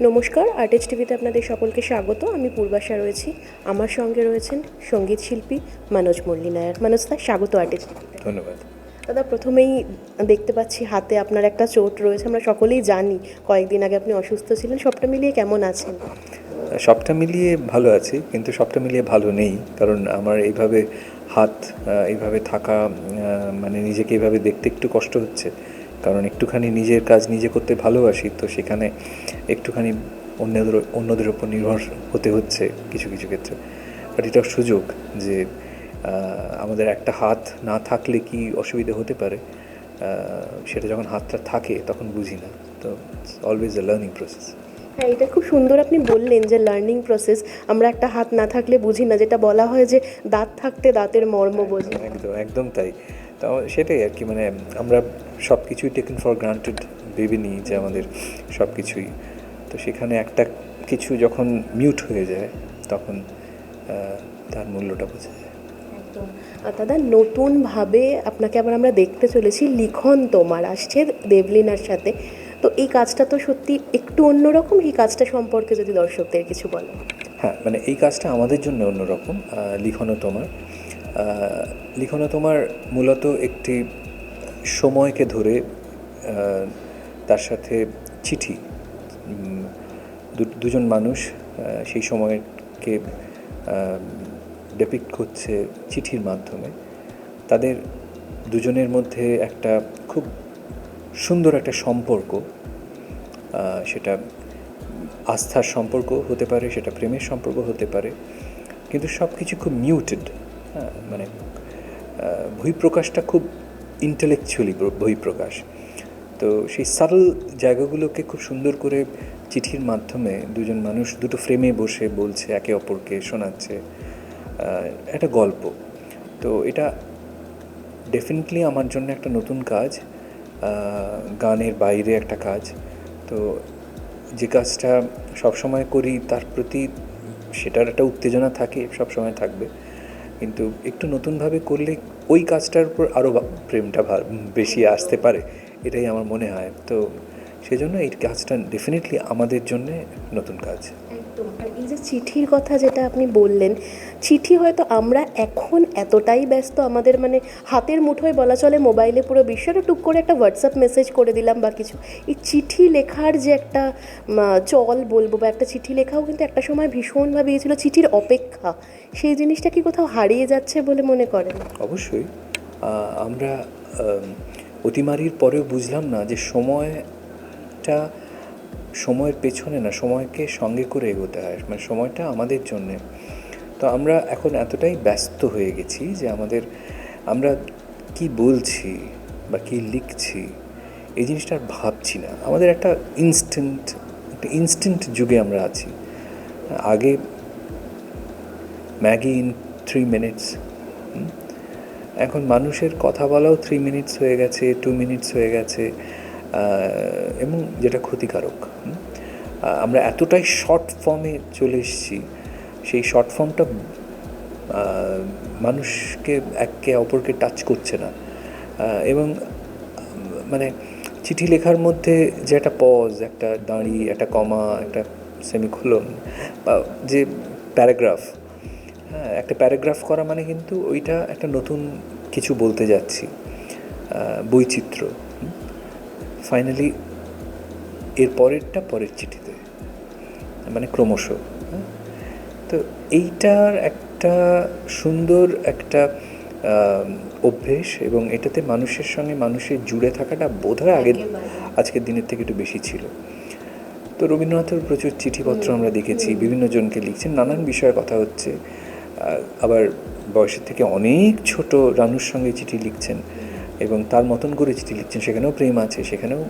নমস্কার আর্টিস্ট টিভিতে আপনাদের সকলকে স্বাগত। আমি পূর্বাশা রয়েছি। আমার সঙ্গে রয়েছেন সংগীত শিল্পী মানোজ মল্লী নায়ার মনোজ দা স্বাগত আর্টিস্ট টিভিতে ধন্যবাদ। দাদা প্রথমেই দেখতে পাচ্ছি হাতে আপনার একটা চোট রয়েছে। আমরা সকলেই জানি কয়েকদিন আগে আপনি অসুস্থ ছিলেন। সবটা মিলিয়ে কেমন আছেন? সবটা মিলিয়ে ভালো আছি কিন্তু সবটা মিলিয়ে ভালো নেই। কারণ আমার এইভাবে হাত এইভাবে থাকা মানে নিজেকে এইভাবে দেখতে একটু কষ্ট হচ্ছে। কারণ একটুখানি নিজের কাজ নিজে করতে ভালোবাসি তো সেখানে একটুখানি অন্যদের অন্যদের ওপর নির্ভর হতে হচ্ছে কিছু কিছু ক্ষেত্রে। বাট এটা সুযোগ যে আমাদের একটা হাত না থাকলে কি অসুবিধা হতে পারে? সেটা যখন হাতটা থাকে তখন বুঝি না। তো অলওয়েজ এ লার্নিং প্রসেস হ্যাঁ এটা খুব সুন্দর আপনি বললেন যে লার্নিং প্রসেস আমরা একটা হাত না থাকলে বুঝি না যেটা বলা হয় যে দাঁত থাকতে দাঁতের মর্ম বোঝে। একদম একদম তাই। তো সেটাই আর কি মানে আমরা সব কিছুই টেকেন ফর গ্রান্টেড ভেবে নিই যে আমাদের সব কিছুই তো সেখানে একটা কিছু যখন মিউট হয়ে যায় তখন তার মূল্যটা বোঝা যায়। একদম। দাদা নতুনভাবে আপনাকে আবার আমরা দেখতে চলেছি লিখন তোমার আসছে দেবলিনার সাথে। তো এই কাজটা তো সত্যি একটু অন্যরকম এই কাজটা সম্পর্কে যদি দর্শকদের কিছু বলেন হ্যাঁ মানে এই কাজটা আমাদের জন্য অন্যরকম লিখনও তোমার। আহ, লিখনও তোমার মূলত একটি সময়কে ধরে তার সাথে চিঠি দুজন মানুষ সেই সময়কে ডেপিক্ট করছে চিঠির মাধ্যমে। তাদের দুজনের মধ্যে একটা খুব সুন্দর একটা সম্পর্ক সেটা আস্থার সম্পর্ক হতে পারে সেটা প্রেমের সম্পর্ক হতে পারে কিন্তু সব কিছু খুব মিউটেড মানে বহিঃপ্রকাশটা খুব ইন্টেলেকচুয়ালি বহিঃপ্রকাশ। তো সেই সারল জায়গাগুলোকে খুব সুন্দর করে চিঠির মাধ্যমে দুজন মানুষ দুটো ফ্রেমে বসে বলছে, একে অপরকে শোনাচ্ছে একটা গল্প। তো এটা ডেফিনেটলি আমার জন্য একটা নতুন কাজ গানের বাইরে একটা কাজ। তো যে কাজটা সবসময় করি তার প্রতি সেটার একটা উত্তেজনা থাকে, সবসময় থাকবে। কিন্তু একটু নতুনভাবে করলে ওই কাজটার উপর আরও প্রেমটা বেশি আসতে পারে, এটাই আমার মনে হয়। তো সেজন্য এই কাজটা ডেফিনেটলি আমাদের জন্যে নতুন কাজ। এই যে চিঠির কথা যেটা আপনি বললেন, চিঠি হয়তো আমরা এখন এতটাই ব্যস্ত, আমাদের মানে হাতের মুঠোয় বলা চলে মোবাইলে পুরো বিশ্বটা টুক করে একটা হোয়াটসঅ্যাপ মেসেজ করে দিলাম বা কিছু। এই চিঠি লেখার যে একটা চল বলব বা একটা চিঠি লেখাও কিন্তু একটা সময় ভীষণভাবে ইয়ে ছিল চিঠির অপেক্ষা। সেই জিনিসটা কি কোথাও হারিয়ে যাচ্ছে বলে মনে করেন? অবশ্যই। আমরা অতিমারির পরেও বুঝলাম না যে সময়টা সময়ের পেছনে না, সময়কে সঙ্গে করে এগোতে হয় মানে সময়টা আমাদের জন্যে। তো আমরা এখন এতটাই ব্যস্ত হয়ে গেছি যে আমাদের, আমরা কি বলছি বা কি লিখছি, এই জিনিসটা আর ভাবছি না। আমাদের একটা ইনস্ট্যান্ট একটা ইনস্ট্যান্ট যুগে আমরা আছি। আগে ম্যাগি ইন থ্রি মিনিটস এখন মানুষের কথা বলাও থ্রি মিনিটস হয়ে গেছে টু মিনিটস হয়ে গেছে। এবং যেটা ক্ষতিকারক আমরা এতটাই শর্ট ফর্মে চলে এসেছি, সেই শর্ট ফর্মটা মানুষকে একে অপরকে টাচ করছে না। এবং মানে চিঠি লেখার মধ্যে যে একটা পজ একটা দাঁড়ি, একটা কমা একটা সেমিকোলন বা যে প্যারাগ্রাফ হ্যাঁ একটা প্যারাগ্রাফ করা মানে কিন্তু ওইটা একটা নতুন কিছু বলতে যাচ্ছি বৈচিত্র্য। ফাইনালি এর পরেরটা পরের চিঠিতে মানে ক্রমশ হ্যাঁ? তো এইটার একটা সুন্দর একটা অভ্যেস এবং এটাতে মানুষের সঙ্গে মানুষের জুড়ে থাকাটা বোধহয় আগের আজকের দিনের থেকে একটু বেশি ছিল। তো রবীন্দ্রনাথের প্রচুর চিঠিপত্র আমরা দেখেছি বিভিন্ন জনকে লিখছেন নানান বিষয়ে কথা হচ্ছে। আবার বয়সের থেকে অনেক ছোট রানুর সঙ্গে চিঠি লিখছেন। এবং তার মতন করে চিঠি লিখছেন। সেখানেও প্রেম আছে, সেখানেও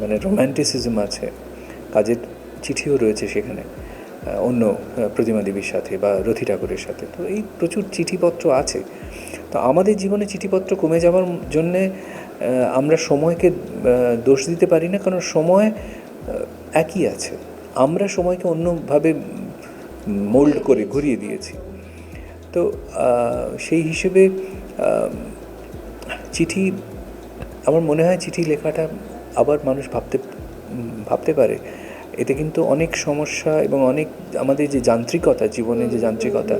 মানে রোম্যান্টিসিজম আছে। কাজের চিঠিও রয়েছে সেখানে অন্য প্রতিমা দেবীর সাথে বা রথি ঠাকুরের সাথে। তো এই প্রচুর চিঠিপত্র আছে। তো আমাদের জীবনে চিঠিপত্র কমে যাওয়ার জন্যে আমরা সময়কে দোষ দিতে পারি না, কারণ সময় একই আছে। আমরা সময়কে অন্যভাবে মোল্ড করে ঘুরিয়ে দিয়েছি। তো সেই হিসেবে চিঠি, আমার মনে হয় চিঠি লেখাটা আবার মানুষ ভাবতে ভাবতে পারে। এতে কিন্তু অনেক সমস্যা এবং অনেক আমাদের যে যান্ত্রিকতা জীবনে যে যান্ত্রিকতা,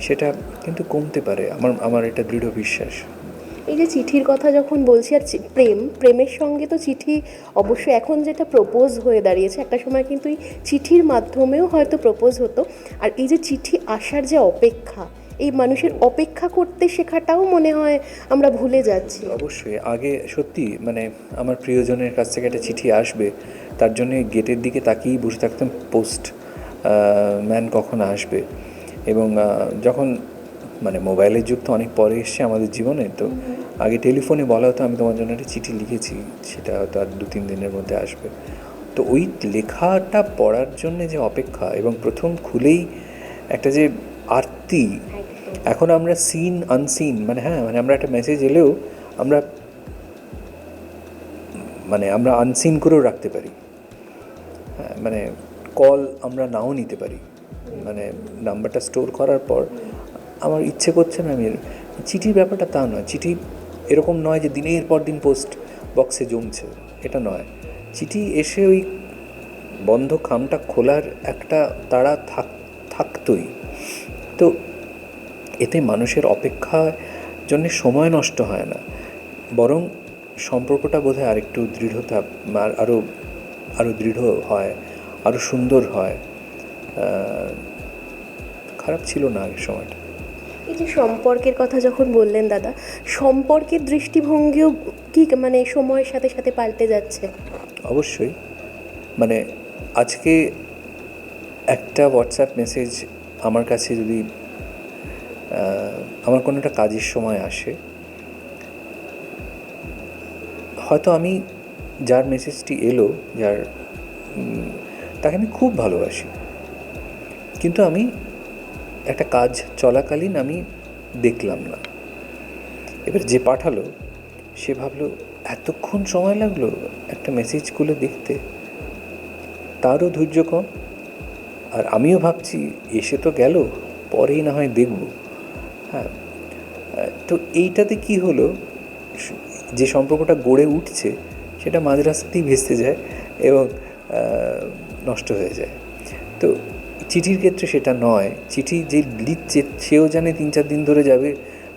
সেটা কিন্তু কমতে পারে। আমার আমার এটা দৃঢ় বিশ্বাস। এই যে চিঠির কথা যখন বলছি, আর প্রেম, প্রেমের সঙ্গে তো চিঠি অবশ্যই এখন যেটা প্রপোজ হয়ে দাঁড়িয়েছে, একটা সময় কিন্তু এই চিঠির মাধ্যমেও হয়তো প্রপোজ হতো। আর এই যে চিঠি আসার যে অপেক্ষা এই মানুষের অপেক্ষা করতে শেখাটাও মনে হয় আমরা ভুলে যাচ্ছি। অবশ্যই, আগে সত্যি মানে আমার প্রিয়জনের কাছ থেকে একটা চিঠি আসবে, তার জন্য গেটের দিকে তাকিয়েই বসে থাকতাম, পোস্ট ম্যান কখন আসবে? এবং যখন মানে মোবাইলের যুগ তো অনেক পরে এসছে আমাদের জীবনে, তো আগে টেলিফোনে বলা হতো, আমি তোমার জন্য একটা চিঠি লিখেছি, সেটা হয়তো আর দু তিন দিনের মধ্যে আসবে। তো ওই লেখাটা পড়ার জন্য যে অপেক্ষা এবং প্রথম খুলেই একটা যে আরতি এখন আমরা সিন আনসিন মানে হ্যাঁ মানে আমরা একটা মেসেজ এলেও আমরা মানে আমরা আনসিন করেও রাখতে পারি। হ্যাঁ মানে কল আমরা নাও নিতে পারি। মানে নাম্বারটা স্টোর করার পর আমার ইচ্ছে করছে না আমি চিঠির ব্যাপারটা তা নয়, চিঠি এরকম নয় যে দিনের পর দিন পোস্ট বক্সে জমছে, এটা নয়। চিঠি এসে ওই বন্ধ খামটা খোলার একটা তাড়া থাক, থাকতোই। তো এতে মানুষের অপেক্ষার জন্য সময় নষ্ট হয় না। বরং সম্পর্কটা বোধহয় আরেকটু দৃঢ়তা আর- আরও আরও দৃঢ় হয় আরও সুন্দর হয়। খারাপ ছিল না আগের সময়টা। এই যে সম্পর্কের কথা যখন বললেন দাদা সম্পর্কের দৃষ্টিভঙ্গিও কি মানে সময়ের সাথে সাথে পাল্টে যাচ্ছে? অবশ্যই। মানে আজকে একটা হোয়াটসঅ্যাপ মেসেজ আমার কাছে যদি আমার কোনো একটা কাজের সময় আসে। হয়তো আমি যার মেসেজটি এলো, যার তাকে আমি খুব ভালোবাসি। কিন্তু আমি একটা কাজ চলাকালীন আমি দেখলাম না। এবার যে পাঠালো, সে ভাবলো, এতক্ষণ সময় লাগল একটা মেসেজ খুলে দেখতে? তারও ধৈর্য কম? আর আমিও ভাবছি, এসে তো গেল, পরেই না হয় দেখব। হ্যাঁ তো এইটাতে কি হলো? যে সম্পর্কটা গড়ে উঠছে, সেটা মাঝ রাস্তাতেই ভেস্তে যায় এবং নষ্ট হয়ে যায়। তো চিঠির ক্ষেত্রে সেটা নয়। চিঠি যে লিখছে, সেও জানে তিন চার দিন ধরে যাবে,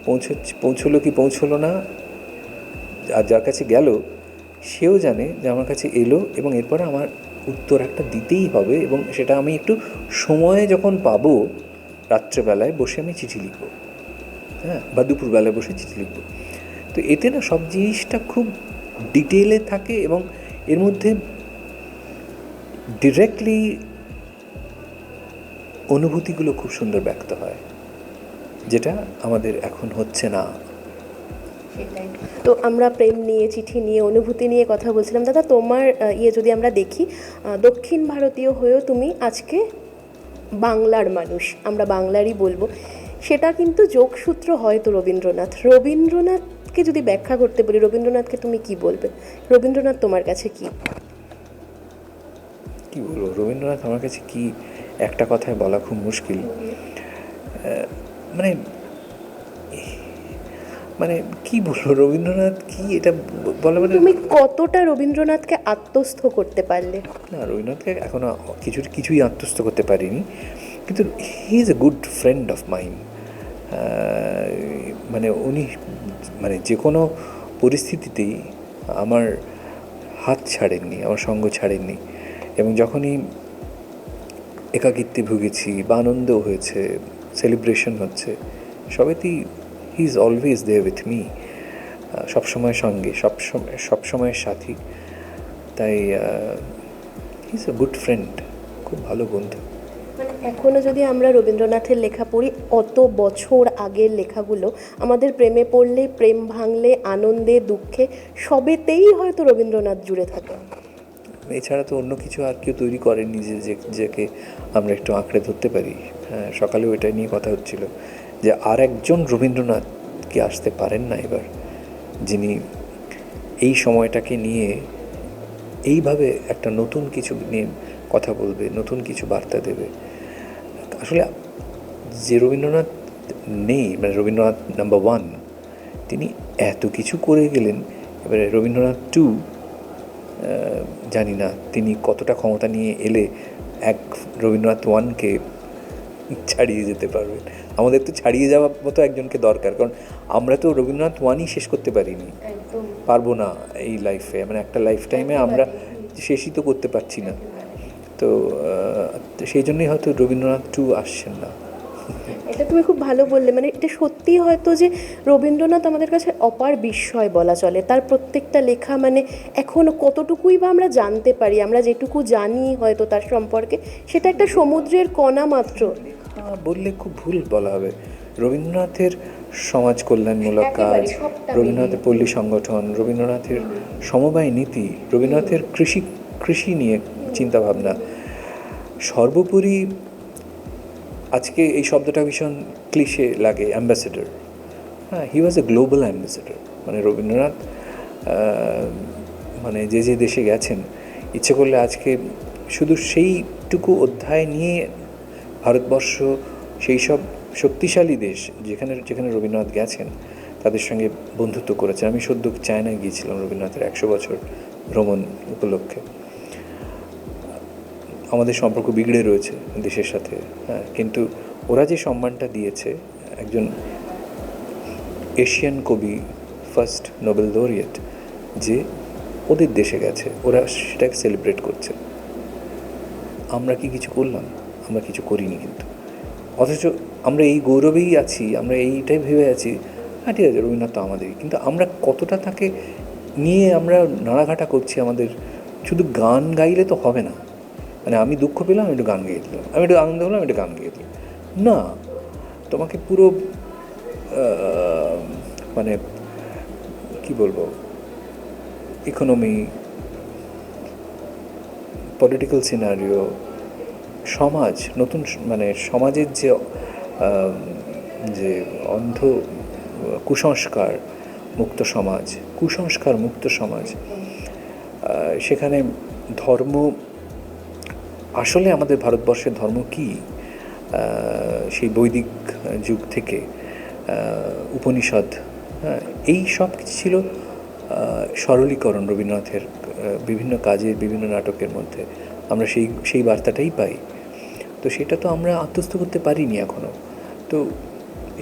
পৌঁছ, পৌঁছলো কি পৌঁছলো না? আর যার কাছে গেল, সেও জানে যে আমার কাছে এলো এবং এরপরে আমার উত্তর একটা দিতেই হবে এবং সেটা আমি একটু সময়ে যখন পাবো, রাত্রেবেলায় বসে আমি চিঠি লিখব। হ্যাঁ বা দুপুরবেলায় বসে চিঠি লিখব। তো এতে না সব জিনিসটা খুব ডিটেলে থাকে এবং এর মধ্যে ডিরেক্টলি অনুভূতিগুলো খুব সুন্দর ব্যক্ত হয়, যেটা আমাদের এখন হচ্ছে না। তো আমরা প্রেম নিয়ে, চিঠি নিয়ে, অনুভূতি নিয়ে কথা বলছিলাম। দাদা, তোমার ইয়ে যদি আমরা দেখি দক্ষিণ ভারতীয় হয়েও তুমি আজকে বাংলার মানুষ। আমরা বাংলারই বলব। সেটা কিন্তু যোগসূত্র হয়তো রবীন্দ্রনাথ। রবীন্দ্রনাথকে যদি ব্যাখ্যা করতে বলি রবীন্দ্রনাথকে তুমি কি বলবে? রবীন্দ্রনাথ তোমার কাছে কি? কি বলব? রবীন্দ্রনাথ আমার কাছে কি একটা কথায় বলা খুব মুশকিল। মানে মানে কি বলব? রবীন্দ্রনাথ কি এটা বলা মানে তুমি কতটা রবীন্দ্রনাথকে আত্মস্থ করতে পারলে? না রবীন্দ্রনাথকে এখনও কিছু কিছুই আত্মস্থ করতে পারিনি। কিন্তু he is a good friend of mind মানে উনি মানে যে কোনো পরিস্থিতিতেই আমার হাত ছাড়েননি, আমার সঙ্গ ছাড়েননি। এবং যখনই একাকিত্বে ভুগেছি বা আনন্দ হয়েছে সেলিব্রেশন হচ্ছে, সবেতেই he is always there with me সবসময় সঙ্গে সবসময় সবসময়ের সাথী। তাই he is a good friend খুব ভালো বন্ধু। মানে এখনও যদি আমরা রবীন্দ্রনাথের লেখা পড়ি, অত বছর আগের লেখাগুলো আমাদের প্রেমে পড়লে, প্রেম ভাঙলে, আনন্দে, দুঃখে, সবেতেই হয়তো রবীন্দ্রনাথ জুড়ে থাকে। এছাড়া তো অন্য কিছু আর কেউ তৈরি করেনি যে যে, যাকে আমরা একটু আঁকড়ে ধরতে পারি। হ্যাঁ সকালেও এটা নিয়ে কথা হচ্ছিল যে, আর একজন রবীন্দ্রনাথ কি আসতে পারেন না এবার? যিনি এই সময়টাকে নিয়ে এইভাবে একটা নতুন কিছু নিয়ে কথা বলবে, নতুন কিছু বার্তা দেবে। আসলে যে রবীন্দ্রনাথ নেই মানে রবীন্দ্রনাথ নাম্বার ওয়ান তিনি এত কিছু করে গেলেন। এবারে রবীন্দ্রনাথ টু জানি না তিনি কতটা ক্ষমতা নিয়ে এলে এক রবীন্দ্রনাথ ওয়ানকে ছাড়িয়ে যেতে পারবেন। আমাদের তো ছাড়িয়ে যাওয়ার মতো একজনকে দরকার কারণ আমরা তো রবীন্দ্রনাথ ওয়ানই শেষ করতে পারিনি। পারব না এই লাইফে মানে একটা লাইফ টাইমে আমরা শেষই তো করতে পারছি না। তো সেই জন্যই হয়তো রবীন্দ্রনাথ টু আসছেন না। এটা তুমি খুব ভালো বললে। মানে এটা সত্যি হয়তো যে রবীন্দ্রনাথ আমাদের কাছে অপার বিস্ময় বলা চলে। তার প্রত্যেকটা লেখা মানে এখনও কতটুকুই বা আমরা জানতে পারি আমরা যেটুকু জানি হয়তো তার সম্পর্কে সেটা একটা সমুদ্রের কণা মাত্র। বললে খুব ভুল বলা হবে। রবীন্দ্রনাথের সমাজ কল্যাণমূলক কাজ রবীন্দ্রনাথের পল্লী সংগঠন রবীন্দ্রনাথের সমবায় নীতি রবীন্দ্রনাথের কৃষি কৃষি নিয়ে চিন্তাভাবনা। সর্বোপরি আজকে এই শব্দটা ভীষণ ক্লিশে লাগে, অ্যাম্বাসেডর। হ্যাঁ হি ওয়াজ এ গ্লোবাল অ্যাম্বাসেডর মানে রবীন্দ্রনাথ মানে যে যে দেশে গেছেন, ইচ্ছে করলে আজকে শুধু সেইটুকু অধ্যায় নিয়ে ভারতবর্ষ, সেই সব শক্তিশালী দেশ যেখানে যেখানে রবীন্দ্রনাথ গেছেন, তাদের সঙ্গে বন্ধুত্ব করেছেন। আমি সদ্য চায়নায় গিয়েছিলাম রবীন্দ্রনাথের একশো বছর ভ্রমণ উপলক্ষে। আমাদের সম্পর্ক বিগড়ে রয়েছে দেশের সাথে হ্যাঁ কিন্তু ওরা যে সম্মানটা দিয়েছে, একজন এশিয়ান কবি, ফার্স্ট নোবেল লরিয়েট, যে ওদের দেশে গেছে, ওরা সেটাকে সেলিব্রেট করছে। আমরা কি কিছু করলাম? আমরা কিছু করিনি কিন্তু। অথচ আমরা এই গৌরবেই আছি, আমরা এইটাই ভেবে আছি হ্যাঁ ঠিক আছে, রবীন্দ্রনাথ তো আমাদেরই। কিন্তু আমরা কতটা তাকে নিয়ে আমরা নাড়াঘাটা করছি আমাদের, শুধু গান গাইলে তো হবে না। মানে আমি দুঃখ পেলাম একটু গান গেয়ে দিলাম। আমি একটু আনন্দ হলাম একটু গান গেয়ে দিলাম। না, তোমাকে পুরো মানে কি বলব ইকোনমি পলিটিক্যাল সিনারিও সমাজ, নতুন মানে সমাজের যে যে অন্ধ, কুসংস্কার, মুক্ত সমাজ, কুসংস্কার, মুক্ত সমাজ সেখানে ধর্ম আসলে আমাদের ভারতবর্ষের ধর্ম কি? সেই বৈদিক যুগ থেকে উপনিষদ হ্যাঁ এই সব কিছু ছিল সরলীকরণ রবীন্দ্রনাথের বিভিন্ন কাজের, বিভিন্ন নাটকের মধ্যে। আমরা সেই সেই বার্তাটাই পাই। তো সেটা তো আমরা আত্মস্থ করতে পারিনি এখনও তো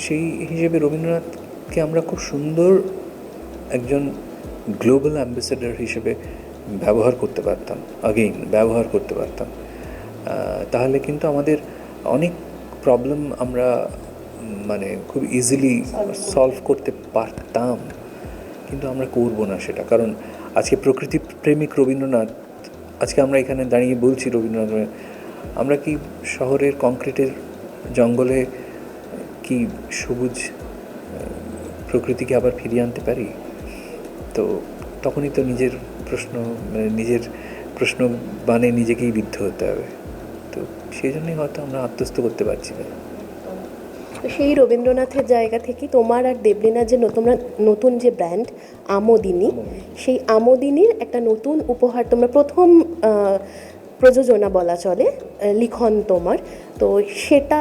সেই হিসেবে রবীন্দ্রনাথকে আমরা খুব সুন্দর একজন গ্লোবাল অ্যাম্বাসেডর হিসেবে ব্যবহার করতে পারতাম। আগেইন ব্যবহার করতে পারতাম। তাহলে কিন্তু আমাদের অনেক প্রবলেম আমরা মানে খুব ইজিলি সলভ করতে পারতাম কিন্তু আমরা করব না সেটা। কারণ আজকে প্রকৃতি প্রেমিক রবীন্দ্রনাথ আজকে আমরা এখানে দাঁড়িয়ে বলছি রবীন্দ্রনাথ আমরা কি শহরের কংক্রিটের জঙ্গলে কি সবুজ প্রকৃতিকে আবার ফিরিয়ে আনতে পারি? তো তখনই তো নিজের প্রশ্ন মানে নিজের প্রশ্ন বানে নিজেকেই বিদ্ধ হতে হবে। সেই জন্যই হয়তো আমরা আত্মস্থ করতে পারছি না। সেই রবীন্দ্রনাথের জায়গা থেকে তোমার আর দেবলীনার যে নতুন নতুন যে ব্র্যান্ড আমোদিনী সেই আমোদিনীর একটা নতুন উপহার তোমরা প্রথম প্রযোজনা বলা চলে লিখন তোমার। তো সেটা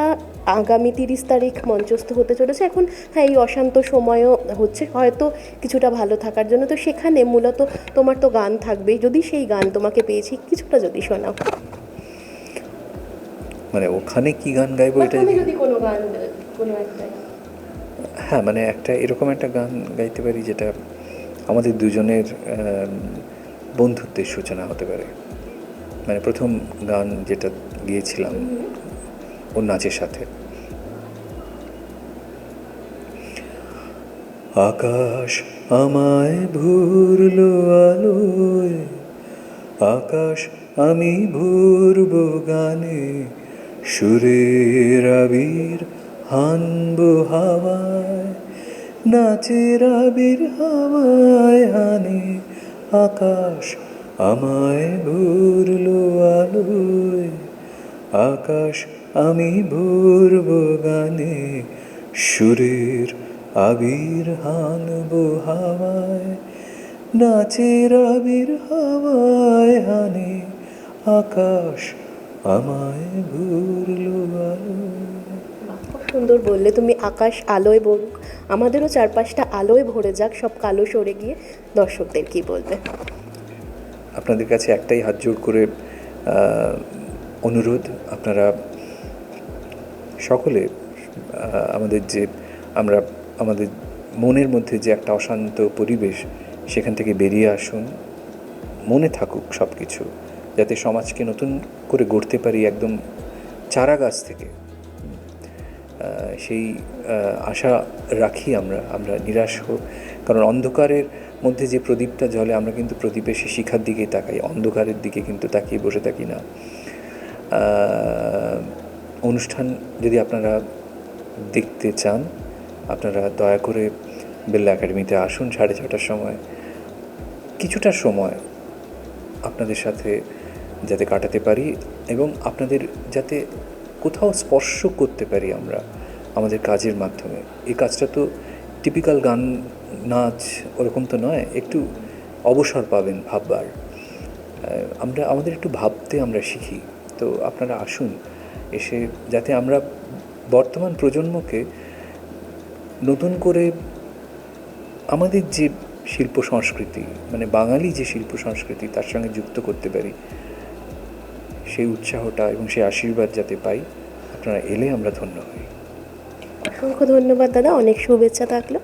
আগামী তিরিশ তারিখ মঞ্চস্থ হতে চলেছে। এখন হ্যাঁ এই অশান্ত সময়ও হচ্ছে হয়তো কিছুটা ভালো থাকার জন্য। তো সেখানে মূলত তোমার তো গান থাকবেই। যদি সেই গান তোমাকে পেয়েছি কিছুটা যদি শোনাও। মানে ওখানে কি গান গাইবো এটা যদি কোনো গান কোনো একটা হ্যাঁ মানে একটা এরকম একটা গান গাইতে পারি যেটা আমাদের দুজনের বন্ধুত্বের সূচনা হতে পারে। মানে প্রথম গান যেটা গিয়েছিলাম ওর নাচের সাথে। আকাশ আমায় ভুরলো আলোয় আকাশ আমি ভুরব গানে সুরের আবির হানব হাওয়ায়, নাচের আবির হাওয়ায় হানে আকাশ আমায় ভুরলো আলোয়। আকাশ আমি ভুরব গানে, সুরের আবির হানব হাওয়ায়, নাচের আবির হাওয়ায় হানে আকাশ আমায় খুব সুন্দর বললে তুমি আকাশ আলোয় ভরুক আমাদেরও চারপাশটা আলোয় ভরে যাক সব কালো সরে গিয়ে দর্শকদের কি বলবে। আপনাদের কাছে একটাই হাত জোড় করে অনুরোধ আপনারা সকলে আমাদের যে আমরা আমাদের মনের মধ্যে যে একটা অশান্ত পরিবেশ সেখান থেকে বেরিয়ে আসুন। মনে থাকুক সব কিছু যাতে সমাজকে নতুন করে গড়তে পারি একদম চারা গাছ থেকে। সেই আশা রাখি আমরা আমরা নিরাশ হোক কারণ অন্ধকারের মধ্যে যে প্রদীপটা জ্বলে, আমরা কিন্তু প্রদীপের সে শিখার দিকেই তাকাই। অন্ধকারের দিকে কিন্তু তাকিয়ে বসে থাকি না। অনুষ্ঠান যদি আপনারা দেখতে চান, আপনারা দয়া করে বেল্লা একাডেমিতে আসুন সাড়ে ছটার সময়। কিছুটা সময় আপনাদের সাথে যাতে কাটাতে পারি এবং আপনাদের যাতে কোথাও স্পর্শ করতে পারি আমরা আমাদের কাজের মাধ্যমে। এই কাজটা তো টিপিক্যাল গান, নাচ ওরকম তো নয়, একটু অবসর পাবেন ভাববার। আমরা, আমাদের একটু ভাবতে আমরা শিখি। তো আপনারা আসুন, এসে যাতে আমরা বর্তমান প্রজন্মকে নতুন করে আমাদের যে শিল্প সংস্কৃতি মানে বাঙালি যে শিল্প সংস্কৃতি, তার সঙ্গে যুক্ত করতে পারি সেই উৎসাহটা এবং সেই আশীর্বাদ যাতে পাই, আপনারা এলে আমরা ধন্য হই। অসংখ্য ধন্যবাদ দাদা, অনেক শুভেচ্ছা থাকল।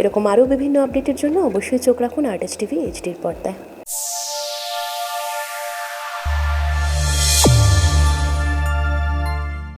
এরকম আরও বিভিন্ন আপডেটের জন্য অবশ্যই চোখ রাখুন আর্টিস্ট টিভি এইচডির পর্দায়।